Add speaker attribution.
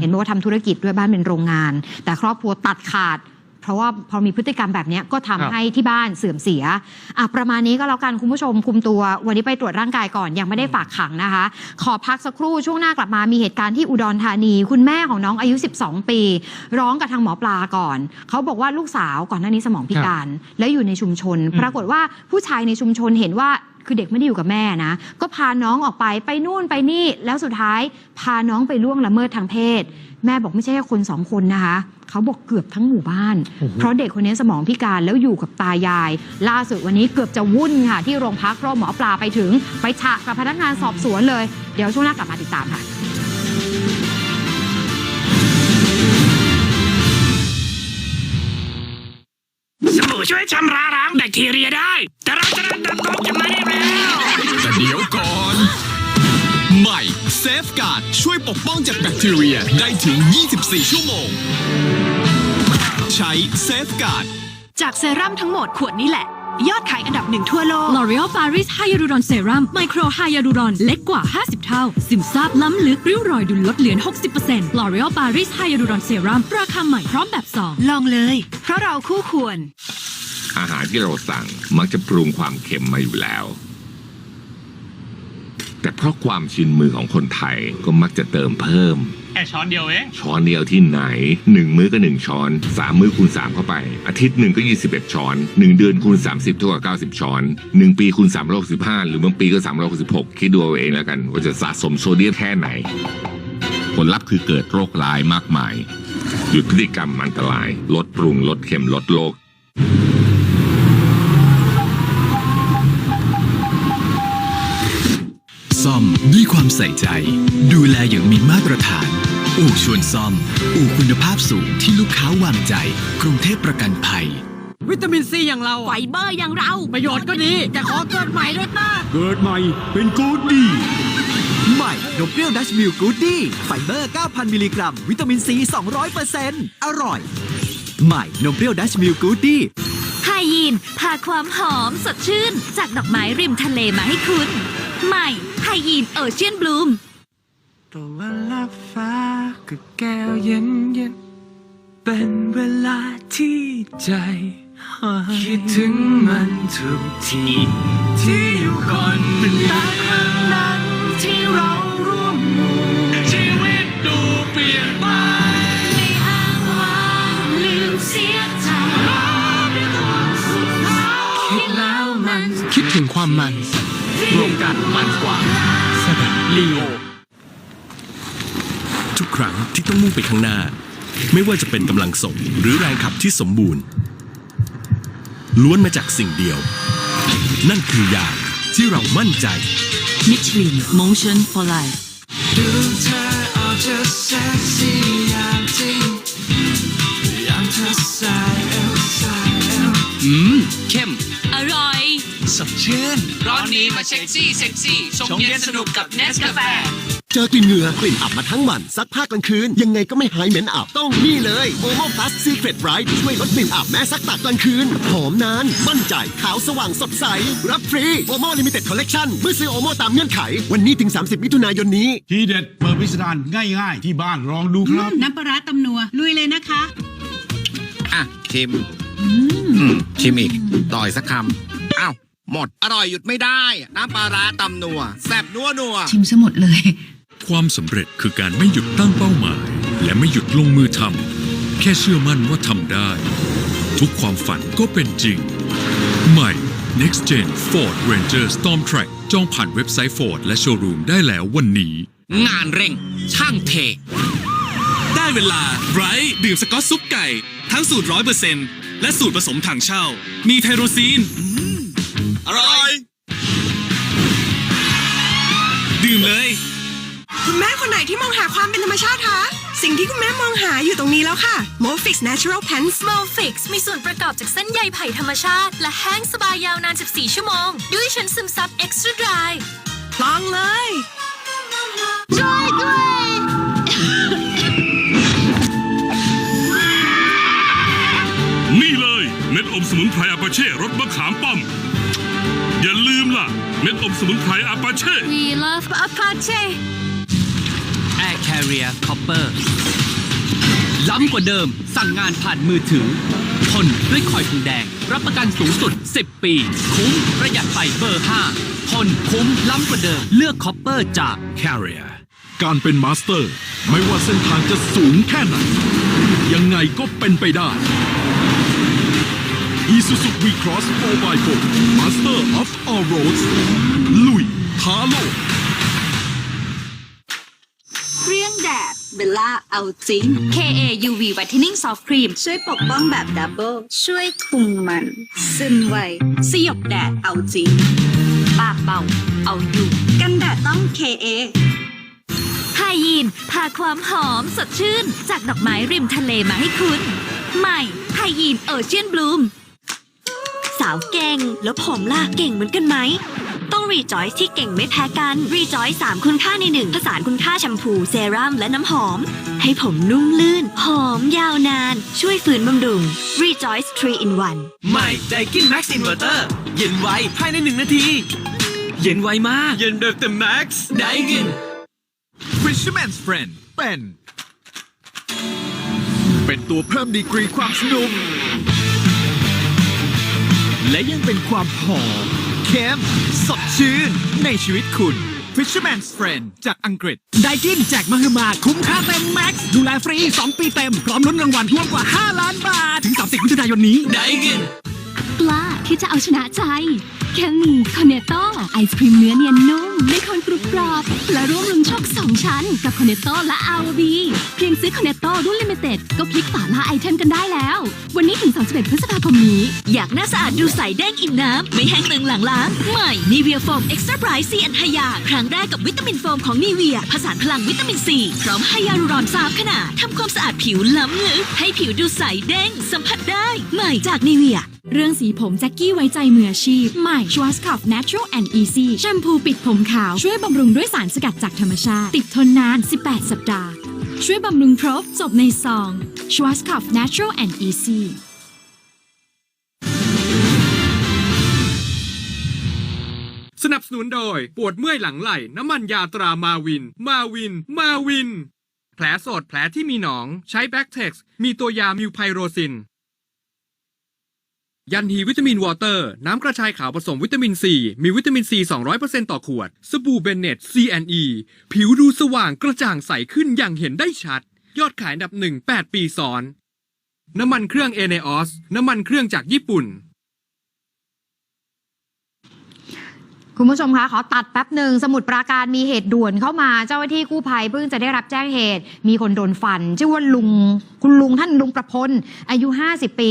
Speaker 1: เห็นบอกว่าทำธุรกิจด้วยบ้านเป็นโรงงาน แต่ครอบครัวตัดขาด เพราะว่าพอมีพฤติกรรมแบบเนี้ยก็ทำ
Speaker 2: ครับ
Speaker 1: ให้ที่บ้านเสื่อมเสียอะประมาณนี้ก็แล้วกันคุณผู้ชมคุมตัว วันนี้ไปตรวจร่างกายก่อนยังไม่ได้ฝากขังนะคะ ขอพักสักครู่ช่วงหน้ากลับมามีเหตุการณ์ที่อุดรธานี คุณแม่ของน้องอายุ 12 ปี ร้องกับทางหมอปลาก่อน เขาบอกว่าลูกสาวก่อนหน้านี้สมองพิการ แล้วอยู่ในชุมชน
Speaker 2: อืม
Speaker 1: ปรากฏว่าผู้ชายในชุมชนเห็นว่า คือเด็กไม่ได้อยู่กับแม่นะ ก็พาน้องออกไปไปนู่นไปนี่ แล้วสุดท้ายพาน้องไปล่วงละเมิดทางเพศ แม่บอกไม่ใช่แค่คนสองคนนะคะเขาบอกเกือบทั้งหมู่บ้าน เพราะเด็กคนนี้สมองพิการแล้วอยู่กับตายาย ล่าสุดวันนี้เกือบจะวุ่นค่ะ ที่โรงพักเพราะหมอปลาไปถึง ไปฉะกับพนักงานสอบสวนเลย เดี๋ยวช่วงหน้ากลับมาติดตามค่ะ
Speaker 3: สบู่ช่วยชำระล้างแบคทีเรียได้ แต่เราจะนัดดับกบจะมาได้แล้ว
Speaker 4: แต่เดี๋ยวก่อน ใหม่เซฟการ์ดช่วยปกป้องจากแบคทีเรียได้ถึง 24 ชั่วโมง ใช้เซฟการ์ด
Speaker 5: จากเซรั่มทั้งหมดขวดนี้แหละ ยอดขายอันดับหนึ่งทั่วโลก
Speaker 6: L'Oreal Paris Hyaluron Serum Micro Hyaluron เล็กกว่า 50 เท่า ซึมซาบล้ำลึกริ้วรอยดูลดเหลือน 60% L'Oreal Paris Hyaluron Serum ราคาใหม่พร้อมแบบ 2
Speaker 5: ลองเลย เพราะเราคู่ควร
Speaker 7: อาหารที่เราสั่งมักจะปรุงความเค็มมาอยู่แล้ว แต่เพราะความชินมือของคนไทยก็มักจะเติมเพิ่ม
Speaker 2: แค่ช้อนเดียวเอง
Speaker 7: ช้อนเดียวที่ไหนหนึ่งมื้อก็หนึ่งช้อนสามมื้อคูณสามเข้าไป อาทิตย์หนึ่งก็ยี่สิบเอ็ดช้อนหนึ่งเดือนคูณสามสิบเท่ากับเก้าสิบช้อนหนึ่งปีคูณสามร้อยสิบห้าหรือบางปีก็สามร้อยสิบหกคิดดูเอาเองแล้วกัน ว่าจะสะสมโซเดียมแค่ไหน ผลลัพธ์คือเกิดโรคร้ายมากมาย หยุดพฤติกรรมอันตราย ลดปรุงลดเค็มลดโรค
Speaker 4: ซ่อมด้วยความใส่ใจ ดูแลอย่างมีมาตรฐาน อู่ชวนซ่อม อู่คุณภาพสูงที่ลูกค้าวางใจ กรุงเทพประกันภัย
Speaker 8: วิตามินซีอย่างเรา
Speaker 6: ไฟเบอร์อย่างเรา
Speaker 8: ประโยชน์ก็ดีจะขอเกิดใหม่ด้วยนะ
Speaker 9: เกิดใหม่เป็นกูดดี้ใหม่นมเปรี้ยวดัชมิลกูดดี้ไฟเบอร์ 9,000 มิลลิกรัม วิตามินซี 200%อร่อย ใหม่นมเปรี้ยวดัชมิลกูดดี้
Speaker 6: ไฮยีนพาความหอมสดชื่น จากดอกไม้ริมทะเลมาให้คุณ ใหม่ ไฮยีนโอเชียนบลูม
Speaker 3: ตะวันลับฟ้ากับแก้วเย็นเย็นๆเป็นเวลาที่ใจคิดถึงมันทุกทีที่อยู่ก่อนเป็นตาครั้งนั้นที่เราร่วมหมู่ชีวิตดูเปลี่ยนไป
Speaker 6: ไม่อ้างว้างลืมเสียใจด้วยความสุข
Speaker 3: คิดแล้วมัน
Speaker 2: คิดถึงความมัน รวมกันมันกว่าสดับลีโอ
Speaker 4: ทุกครั้งที่ต้องมุ่งไปข้างหน้า ไม่ว่าจะเป็นกำลังส่งหรือแรงขับที่สมบูรณ์ ล้วนมาจากสิ่งเดียว นั่นคือยางที่เรามั่นใจ
Speaker 6: มิชลิน Motion for Life
Speaker 3: ดูเธอเอาจะเซ็กซี่อย่างจริงอย่างเธอสายเอวสายเอว
Speaker 2: อืม ชื่น ร้อนนี้มาเซ็กซี่เซ็กซี่ชงเย็นสนุกกับเนสกาแฟ
Speaker 9: เจอกลิ่นเหงื่อกลิ่นอับมาทั้งวันซักผ้ากลางคืน ยังไงก็ไม่หายเหม็นอับต้องนี่เลยโอโมพลัสซีเครตไรท์ช่วยลดกลิ่นอับแม้ซักตากกลางคืน หอมนาน มั่นใจ ขาวสว่างสดใส รับฟรีโอโมลิมิเต็ดคอลเลกชันเมื่อซื้อโอโมตามเงื่อนไข วันนี้ถึง 30 มิถุนายนนี้
Speaker 10: ทีเด็ดเปิดพิสดารง่าย ๆ ที่บ้านลองดูครับ
Speaker 5: น้ำปลาร้าตำนัวลุยเลยนะคะ
Speaker 11: อะชิมอืมชิมอีกต่อยสักคำอ้าว หมด อร่อยหยุดไม่ได้ น้ำปลาร้าตำนัวแซ่บนัวนัว
Speaker 5: ชิมซะหมดเลย
Speaker 4: ความสำเร็จคือการไม่หยุดตั้งเป้าหมาย และไม่หยุดลงมือทำแค่เชื่อมั่นว่าทำได้ ทุกความฝันก็เป็นจริง ใหม่ Next Gen Ford Ranger Storm Track จองผ่านเว็บไซต์ Ford และโชว์รูมได้แล้ววันนี้
Speaker 2: งานเร่ง ช่างเท
Speaker 4: ได้เวลาไบรท์ดื่มสกอตซุปไก่ ทั้งสูตรร้อยเปอร์เซ็นต์และสูตรผสมถังเช่า มีไทโรซีน อร่อย ดื่มเลย
Speaker 5: คุณแม่คนไหนที่มองหาความเป็นธรรมชาติคะ สิ่งที่คุณแม่มองหาอยู่ตรงนี้แล้วค่ะ m o f i x Natural Pants
Speaker 6: m o l Fix มีส่วนประกอบจากเส้นใยไผ่ธรรมชาติ และแห้งสบายยาวนาน 14 ชั่วโมง ด้วยชั้นซึมซับ Extra Dry
Speaker 5: ลองเลย
Speaker 6: Dry Dry
Speaker 10: นี่เลย เม็ดอมสมุนไพรอาปาเช่รสมะขามป้อม อย่าลืมล่ะ เม็ดอมสมุนไพรอาปาเช่
Speaker 6: We love Apache
Speaker 2: Air Carrier Copper ล้ำกว่าเดิม สั่งงานผ่านมือถือทนด้วยคอยทองแดง รับประกันสูงสุด 10 ปี คุ้มประหยัดไฟเบอร์ 5 ทนคุ้มล้ำกว่าเดิม เลือกคอปเปอร์จาก
Speaker 4: Carrier การเป็นมาสเตอร์ ไม่ว่าเส้นทางจะสูงแค่ไหน ยังไงก็เป็นไปได้ Isuzu V-Cross 4x4 Master of All Roads ลุยท้าโลก
Speaker 6: เครื่องแดดเบลล่าเอาจริง KA UV Whitening Soft Cream ช่วยปกป้องแบบดับเบิลช่วยคุมมัน ซึมไวสยบแดดเอาจริงปากเบา เอาอยู่ กันแดดต้อง KA
Speaker 12: ไฮยีนพาความหอมสดชื่น จากดอกไม้ริมทะเลมาให้คุณ ใหม่ไฮยีนโอเชียนบลูม สาวเก่ง แล้วผมล่ะเก่งเหมือนกันไหม ต้องรีจอยที่เก่งไม่แพ้กันรีจอย3คุณค่าในหนึ่งผสานคุณค่าแชมพูเซรั่มและน้ำหอม ให้ผมนุ่มลื่น หอมยาวนาน ช่วยฝืนบำรุง Rejoice 3 in 1
Speaker 2: ใหม่ไดกินแม็กซ์อินเวอร์เตอร์เย็นไวภายในหนึ่งนาที เย็นไวมาก เย็นแบบเต็มแม็กซ์ไดกิน
Speaker 3: Fisherman's Friend เป็น เป็นตัวเพิ่มดีกรีความสนุก และยังเป็นความหอมเข้มสดชื่น ในชีวิตคุณ Fisherman's Friend จากอังกฤษ ไดกินแจกมหึมาคุ้มค่าเต็มแม็กซ์ดูแลฟรี 2 ปีเต็ม พร้อมลุ้นรางวัลรวมกว่า 5 ล้านบาท ถึง 30มิถุนายนนี้
Speaker 2: ไดกิน
Speaker 6: ปลา ที่จะเอาชนะใจ แค่มีคอนเนตโต้ไอศครีมเนื้อเนียนนุ่มไม่คนกรุบกรอบ และร่วมรุนโชคสองชั้น กับคอนเนตโต้และอาร์บีเพียงซื้อคอนเนตโต้รุ่นลิมิเต็ดก็พลิกฝาล่าไอเทมกันได้แล้ว วันนี้ถึง 31 พฤษภาคมนี้
Speaker 12: อยากหน้าสะอาดดูใสแดงอิ่มน้ำ ไม่แห้งตึงหลังล้างใหม่นีเวียโฟมเอ็กซ์ตร้าไบรท์ซีแอนไฮยาครั้งแรกกับวิตามินโฟมของนีเวียผสานพลังวิตามินซีพร้อมไฮยาลูรอนสามขนาดทำความสะอาดผิวล้ำลึกให้ผิวดูใสเด้งสัมผัสได้ ใหม่จากนีเวีย
Speaker 6: เรื่องสีผมแจ็คกี้ไว้ใจมืออาชีพ ใหม่ Schwarzkopf Natural and Easy แชมพูปิดผมขาว ช่วยบำรุงด้วยสารสกัดจากธรรมชาติ ติดทนนาน 18 สัปดาห์ ช่วยบำรุงครบจบในซอง Schwarzkopf Natural and Easy
Speaker 3: สนับสนุนโดย ปวดเมื่อยหลังไหล่ น้ำมันยาตรามาวิน มาวิน มาวิน แผลสดแผลที่มีหนอง ใช้แบ็กเท็กซ์มีตัวยามิวไพโรซิน ยันฮีวิตามินวอเตอร์ น้ำกระชายขาวผสมวิตามินซี มีวิตามินซี 200%ต่อขวด สบู่เบนเน็ต C&E ผิวดูสว่างกระจ่างใสขึ้นอย่างเห็นได้ชัด ยอดขายอันดับหนึ่ง8ปีซ้อน น้ำมันเครื่องเอเนออสน้ำมันเครื่องจากญี่ปุ่น
Speaker 1: คุณผู้ชมคะขอตัดแป๊บหนึ่งสมุดปราการมีเหตุด่วนเข้ามาเจ้าหน้าที่กู้ภัยเพิ่งจะได้รับแจ้งเหตุ มีคนโดนฟัน ชื่อว่าลุง คุณลุงท่านลุงประพลอายุ 50 ปี